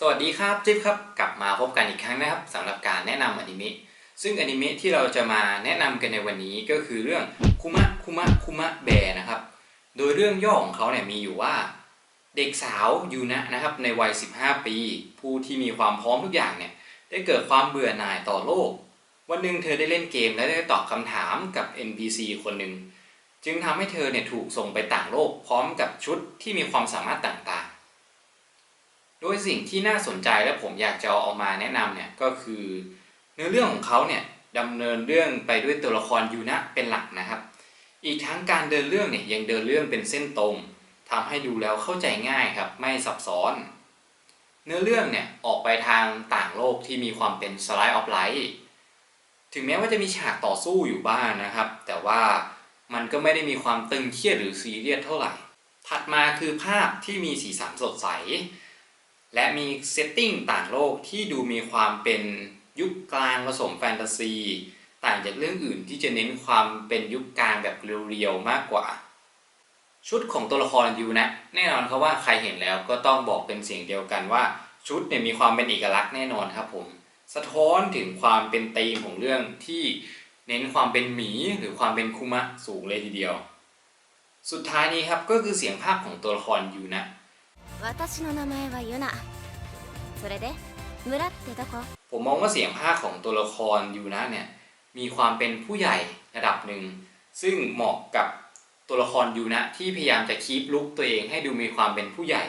สวัสดีครับจิ๊บครับกลับมาพบกันอีกครั้งนะครับสำหรับการแนะนำอนิเมะซึ่งอนิเมะที่เราจะมาแนะนำกันในวันนี้ก็คือเรื่องคุมะคุมะคุมะแบนะครับ โดยเรื่องย่อของเขาเนี่ยมีอยู่ว่า เด็กสาวยูนะนะครับในวัย 15 ปี ผู้ที่มีความพร้อมทุกอย่างเนี่ยได้เกิดความเบื่อหน่ายต่อโลก วันหนึ่งเธอได้เล่นเกมและได้ตอบคำถามกับ NPC คนหนึ่งจึงทำให้เธอเนี่ยถูกส่งไปต่างโลกพร้อมกับชุดที่มีความสามารถต่าง โดยสิ่งที่น่าสนใจและผมอยากจะเอามาแนะนำเนี่ยก็คือ เนื้อเรื่องของเขาเนี่ยดำเนินเรื่องไปด้วยตัวละครยูนะเป็นหลักนะครับ อีกทั้งการเดินเรื่องเนี่ยยังเดินเรื่องเป็นเส้นตรงทำให้ดูแล้วเข้าใจง่ายครับไม่ซับซ้อน เนื้อเรื่องเนี่ยออกไปทางต่างโลกที่มีความเป็นสไลด์ออฟไลท์ถึงแม้ว่าจะมีฉากต่อสู้อยู่บ้างนะครับ แต่ว่ามันก็ไม่ได้มีความตึงเครียดหรือซีเรียสเท่าไหร่ ถัดมาคือภาพที่มีสีสันสดใส และมีเซตติ้งต่างโลกที่ดูมีความเป็นยุคกลางผสมแฟนตาซี ต่างจากเรื่องอื่นที่จะเน้นความเป็นยุคกลางแบบเรียวๆมากกว่า ชุดของตัวละครยูนะแน่นอนครับว่าใครเห็นแล้วก็ต้องบอกเป็นเสียงเดียวกันว่าชุดเนี่ยมีความเป็นเอกลักษณ์แน่นอนครับผมสะท้อนถึงความเป็นธีมของเรื่องที่เน้นความเป็นหมีหรือความเป็นคุมะสูงเลยทีเดียว สุดท้ายนี้ครับก็คือเสียงภาคของตัวละครยูนะ 私の名前はユナそれで村ってどこ ผมมองว่าเสียงภาคของตัวละครยูนะเนี่ยมีความเป็นผู้ใหญ่ระดับหนึ่ง ซึ่งเหมาะกับตัวละครยูนะที่พยายามจะคีปลุกตัวเองให้ดูมีความเป็นผู้ใหญ่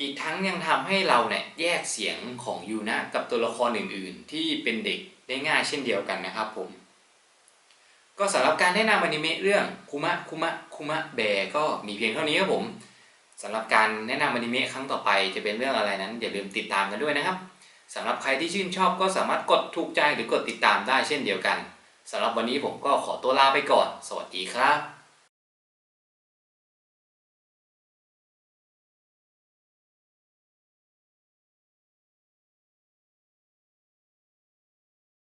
อีกทั้งยังทำให้เราเนี่ยแยกเสียงของยูนะกับตัวละครอื่นๆ ที่เป็นเด็กได้ง่ายเช่นเดียวกันนะครับผม ก็สำหรับการแนะนำอนิเมะเรื่องคุมะคุมะคุมะแบก็มีเพียงเท่านี้ครับผม สำหรับการแนะนำอนิเมะครั้งต่อไปจะเป็นเรื่องอะไรนั้นอย่าลืมติดตามกันด้วยนะครับสำหรับใครที่ชื่นชอบก็สามารถกดถูกใจหรือกดติดตามได้เช่นเดียวกันสำหรับวันนี้ผมก็ขอตัวลาไปก่อน สวัสดีครับ